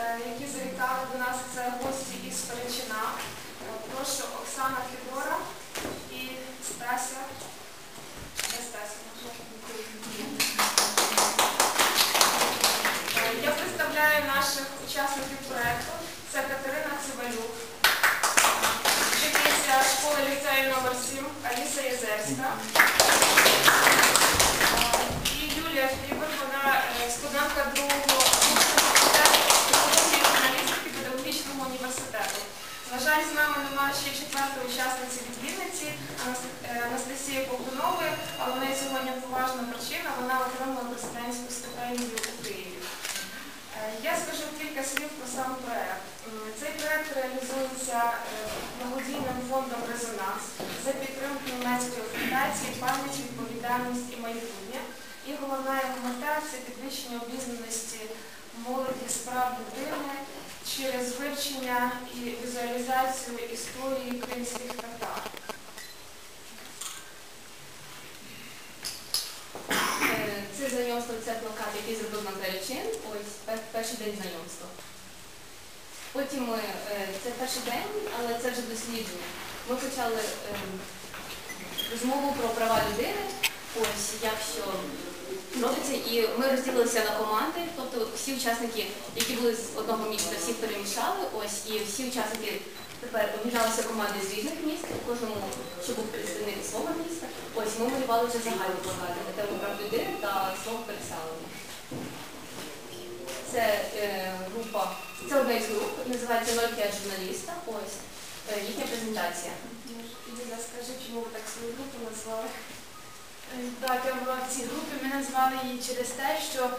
е, які завітали до нас. Це гості із Перечина. Е, Прошу Оксана Федора і Стася. Де Стася? Е, Я представляю наших учасників проєкту. Це Катерина Цивалюк, вчительця школи ліцею номер 7 Аліса Єзерська. Ще четвертої учасниці від Вінниці Анас- е, Анастасії Ковтунової, але в неї сьогодні поважна причина, вона отримала президентську стипендію у Києві. Е, Я скажу кілька слів про сам проект. М, Цей проект реалізується е, благодійним фондом Резонанс за підтримки німецької фундації пам'ять, відповідальність і майбутнє. І головна його мета це підвищення обізнаності молоді справ людини через вивчення і візуалізацію історії кримських татар. Е, Це знайомство, це плакат, який зробив нам Перечин. Ось перший день знайомства. Потім ми, е, це перший день, але це вже дослідження. Ми почали ем, розмову про права людини, ось як що робиться, і ми розділилися на команди, тобто всі учасники, які були з одного міста, всіх перемішали, ось і всі учасники тепер об'єдналися команди з різних міст, кожному, що був представник свого міста. Ось ми малювали вже загальні плакати на тему прав людини та свого переселення. Це е, група, це одна із груп, називається «Ноль журналіста. Ось е, їхня презентація. Юля, скажи, чому ви так свою групу назвали? Так, я була в цій групі. Ми назвали її через те, що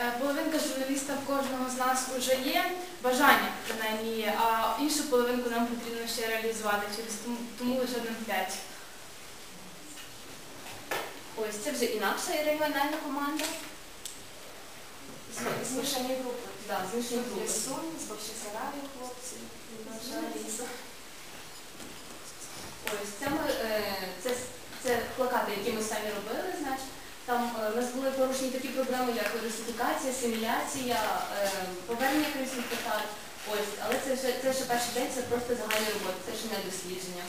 е, половинка журналіста в кожного з нас вже є, бажання принаймні є, а іншу половинку нам потрібно ще реалізувати, через тому, тому лише на 5. Ось це вже інакша регіональна команда. Змішані групи. Да, змішані групи. Сум, з Бахчисараю хлопці, і. Ось це ми е, це, це плакати, які ми самі робили, значить. Там е, у нас були порушені такі проблеми, як русифікація, асиміляція, е, повернення кримських татар. Ось, але це вже це ще перший день, це просто загальна робота, це ще не дослідження.